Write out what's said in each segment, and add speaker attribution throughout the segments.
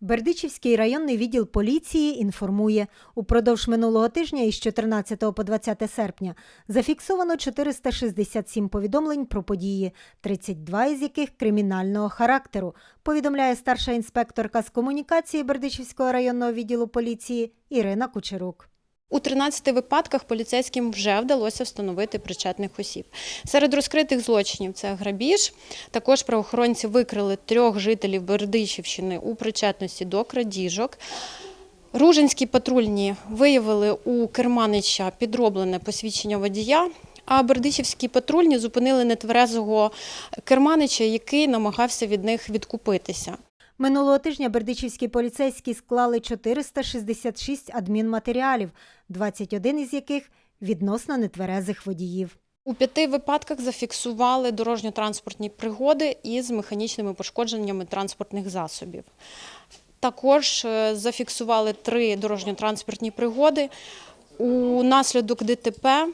Speaker 1: Бердичівський районний відділ поліції інформує, упродовж минулого тижня із 14 по 20 серпня зафіксовано 467 повідомлень про події, 32 із яких кримінального характеру, повідомляє старша інспекторка з комунікації Бердичівського районного відділу поліції Ірина Кучерук.
Speaker 2: У 13 випадках поліцейським вже вдалося встановити причетних осіб. Серед розкритих злочинів це грабіж. Також правоохоронці викрили трьох жителів Бердичівщини у причетності до крадіжок. Ружинські патрульні виявили у керманича підроблене посвідчення водія. А бердичівські патрульні зупинили нетверезого керманича, який намагався від них відкупитися.
Speaker 1: Минулого тижня бердичівські поліцейські склали 466 адмінматеріалів, 21 із яких відносно нетверезих водіїв.
Speaker 2: У п'яти випадках зафіксували дорожньо-транспортні пригоди із механічними пошкодженнями транспортних засобів. Також е, зафіксували три дорожньо-транспортні пригоди. У наслідок ДТП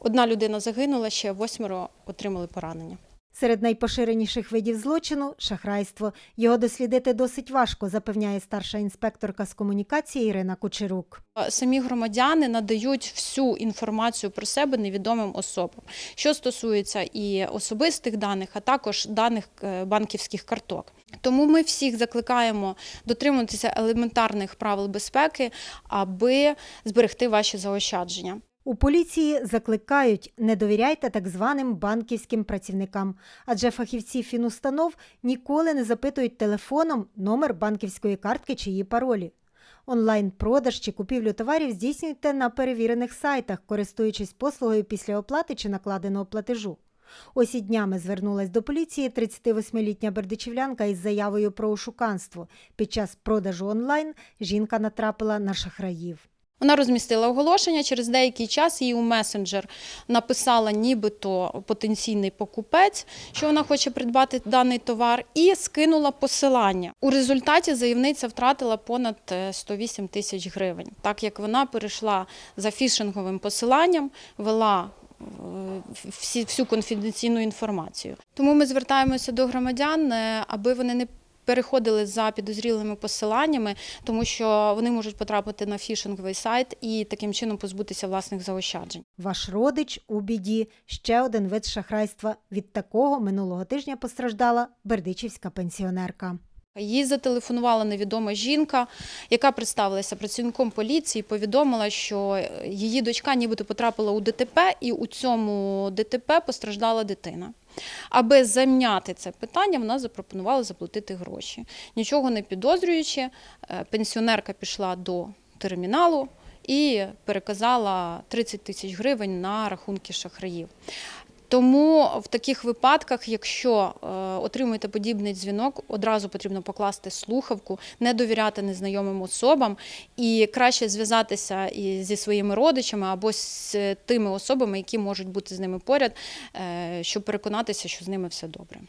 Speaker 2: одна людина загинула, ще восьмеро отримали поранення.
Speaker 1: Серед найпоширеніших видів злочину шахрайство. Його дослідити досить важко, запевняє старша інспекторка з комунікації Ірина Кучерук.
Speaker 2: Самі громадяни надають всю інформацію про себе невідомим особам, що стосується і особистих даних, а також даних е, банківських карток. Тому ми всіх закликаємо дотримуватися елементарних правил безпеки, аби зберегти ваші заощадження.
Speaker 1: У поліції закликають не довіряйте так званим банківським працівникам, адже фахівці фінустанов ніколи не запитують телефоном номер банківської картки чи її паролі. Онлайн-продаж чи купівлю товарів здійснюйте на перевірених сайтах, користуючись послугою після оплати чи накладеного платежу. Ось і днями звернулась до поліції 38-літня бердичівлянка із заявою про ошуканство. Під час продажу онлайн жінка натрапила на шахраїв.
Speaker 2: Вона розмістила оголошення. Через деякий час їй у месенджер написала, нібито потенційний покупець, що вона хоче придбати даний товар, і скинула посилання. У результаті заявниця втратила понад е, 108 тисяч гривень, так як вона перейшла за фішинговим посиланням, вела е, всю конфіденційну інформацію. Тому ми звертаємося до громадян, е, аби вони не переходили за підозрілими посиланнями, тому що вони можуть потрапити на фішинговий сайт і таким чином позбутися власних заощаджень.
Speaker 1: Ваш родич у біді ще один вид шахрайства. Від такого минулого тижня постраждала бердичівська пенсіонерка.
Speaker 2: Їй зателефонувала невідома жінка, яка представилася працівником поліції, повідомила, що її дочка нібито потрапила у ДТП, і у цьому ДТП постраждала дитина. Аби зам'яти це питання, вона запропонувала заплатити гроші. Нічого не підозрюючи, е, пенсіонерка пішла до терміналу і переказала 30 тисяч гривень на рахунки шахраїв. Тому в таких випадках, якщо е, отримуєте подібний дзвінок, одразу потрібно покласти слухавку, не довіряти незнайомим особам і краще зв'язатися і зі своїми родичами або з тими особами, які можуть бути з ними поряд, е, щоб переконатися, що з ними все добре.